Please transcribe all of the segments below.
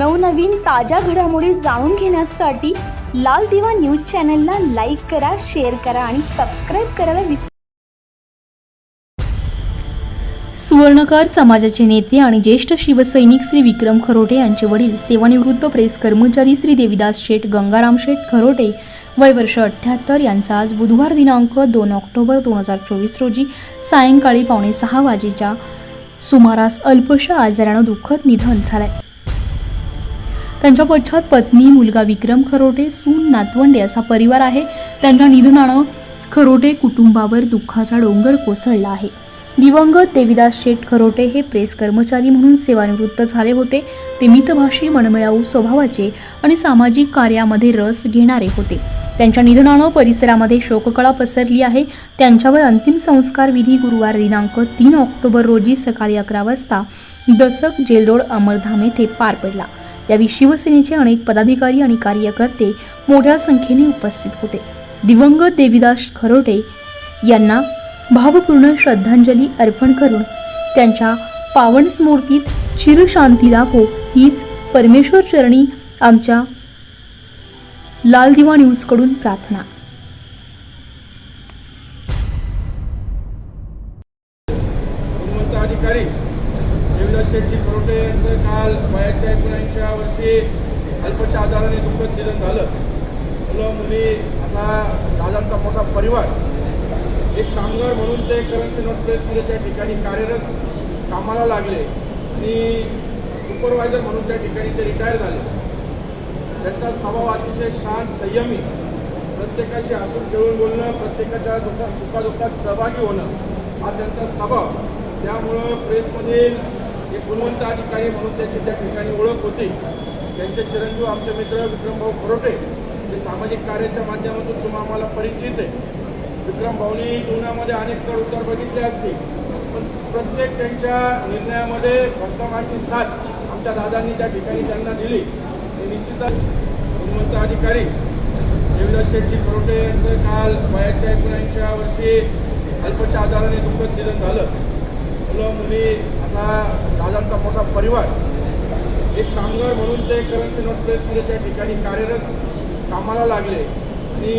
नवनवीन ताज्या घडामोडी जाणून घेण्यासाठी लाल दिवा न्यूज चॅनलला लाईक करा शेअर करा आणि सबस्क्राईब करायला विसरू सुवर्णकार समाजाचे नेते आणि ज्येष्ठ शिवसैनिक श्री विक्रम खरोटे यांचे वडील सेवानिवृत्त प्रेस कर्मचारी श्री देविदास शेठ गंगाराम शेठ खरोटे वय वर्ष अठ्ठ्याहत्तर यांचा आज बुधवार दिनांक दोन ऑक्टोबर दोन हजार चोवीस रोजी सायंकाळी पावणे सहा वाजेच्या सुमारास अल्पशा आजारानं दुःखद निधन झालंय. त्यांच्या पश्चात पत्नी मुलगा विक्रम खरोटे सून नातवंडे असा परिवार आहे. त्यांच्या निधनानं खरोटे कुटुंबावर दुःखाचा डोंगर कोसळला आहे. दिवंगत देविदास शेठ खरोटे हे प्रेस कर्मचारी म्हणून सेवानिवृत्त झाले होते. ते मितभाषी मनमिळाऊ स्वभावाचे आणि सामाजिक कार्यामध्ये रस घेणारे होते. त्यांच्या निधनानं परिसरामध्ये शोककळा पसरली आहे. त्यांच्यावर अंतिम संस्कार विधी गुरुवार दिनांक तीन ऑक्टोबर रोजी सकाळी अकरा वाजता दसक जेलरोड अमरधाम येथे पार पडला. यावेळी शिवसेनेचे अनेक पदाधिकारी आणि कार्यकर्ते मोठ्या संख्येने उपस्थित होते. दिवंगत देवीदास खरोटे यांना भावपूर्ण श्रद्धांजली अर्पण करून त्यांच्या पावन स्मृतीत चिरशांती लाभो हीच परमेश्वर चरणी आमच्या लाल दिवा न्यूजकडून प्रार्थना. अधिकारी देवदास शेट्टी परोटे यांचं काल वयाच्या एकोणऐंशीव्या वर्षी अल्पशा आजाराने दुःखद निधन झालं. मुलं मुली असा दादांचा मोठा परिवार. एक कामगार म्हणून ते करन्सी नोट प्लेसमध्ये त्या ठिकाणी कार्यरत कामाला लागले आणि सुपरवायझर म्हणून त्या ठिकाणी ते रिटायर झाले. त्यांचा स्वभाव अतिशय शांत संयमी. प्रत्येकाशी हसून खेळून बोलणं प्रत्येकाच्या दुःखात सुखादुःखात सहभागी होणं हा त्यांचा स्वभाव. त्यामुळं प्रेसमधील एक गुणवंत अधिकारी म्हणून त्याची त्या ठिकाणी ओळख होती. त्यांचे चिरंजीव आमचे मित्र विक्रमभाऊ खरोटे हे सामाजिक कार्याच्या माध्यमातून तुम्हा आम्हाला परिचित आहे विक्रमभाऊनी जीवनामध्ये अनेक चढ उतार बघितले असतील. पण प्रत्येक त्यांच्या निर्णयामध्ये भक्तमाची साथ आमच्या दादांनी त्या ठिकाणी त्यांना दिली. हे निश्चितच गुणवंत अधिकारी देवदास शेट्टी खरोटे यांचं काल वयाच्या एकोणऐंशी वर्षी अल्पशा आजाराने दुःखद निधन झालं. मुलं मुली असा दादांचा मोठा परिवार. एक कामगार म्हणून ते करन्सी नोट प्रेसमध्ये त्या ठिकाणी कार्यरत कामाला लागले आणि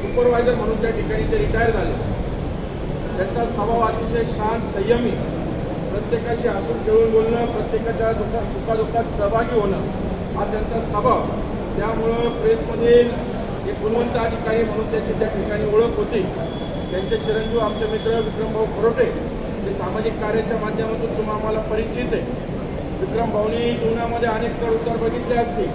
सुपरवायझर म्हणून त्या ठिकाणी ते रिटायर झाले. त्यांचा स्वभाव अतिशय शांत संयमी. प्रत्येकाशी हसून खेळून बोलणं प्रत्येकाच्या दुःखात सुखादुःखात सहभागी होणं हा त्यांचा स्वभाव. त्यामुळं प्रेसमधील एक गुणवंत अधिकारी म्हणून त्याची त्या ठिकाणी ओळख होती. त्यांचे चिरंजीव आमचे मित्र विक्रमभाऊ खरोटे. सामाजिक कार्याच्या माध्यमातून तुम्हा आम्हाला परिचित आहे. विक्रम भाऊनी जीवनामध्ये अनेक चढ उतार बघितले असतील.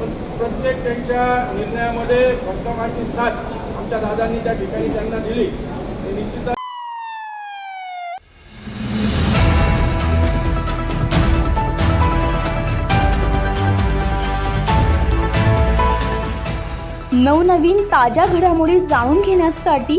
पण प्रत्येक त्यांच्या निर्णयामध्ये भक्तमाची साथ आमच्या दादांनी त्या ठिकाणी त्यांना दिली. हे नवनवीन ताज्या घडामोडी जाणून घेण्यासाठी